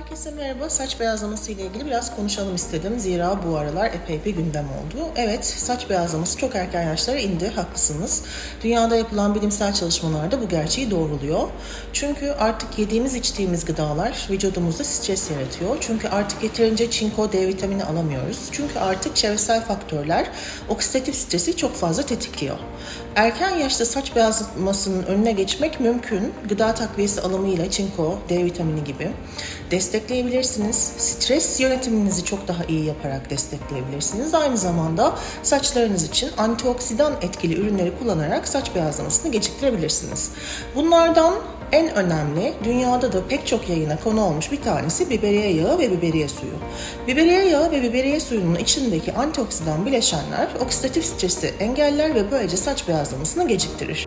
Herkese merhaba. Saç beyazlaması ile ilgili biraz konuşalım istedim. Zira bu aralar epey bir gündem oldu. Evet, saç beyazlaması çok erken yaşlara indi. Haklısınız. Dünyada yapılan bilimsel çalışmalarda bu gerçeği doğruluyor. Çünkü artık yediğimiz içtiğimiz gıdalar vücudumuzda stres yaratıyor. Çünkü artık yeterince çinko, D vitamini alamıyoruz. Çünkü artık çevresel faktörler oksidatif stresi çok fazla tetikliyor. Erken yaşta saç beyazlamasının önüne geçmek mümkün. Gıda takviyesi alımıyla çinko, D vitamini gibi destekleyebilirsiniz. Stres yönetiminizi çok daha iyi yaparak destekleyebilirsiniz. Aynı zamanda saçlarınız için antioksidan etkili ürünleri kullanarak saç beyazlamasını geciktirebilirsiniz. Bunlardan en önemli, dünyada da pek çok yayına konu olmuş bir tanesi biberiye yağı ve biberiye suyu. Biberiye yağı ve biberiye suyunun içindeki antioksidan bileşenler oksidatif stresi engeller ve böylece saç beyazlamasını geciktirir.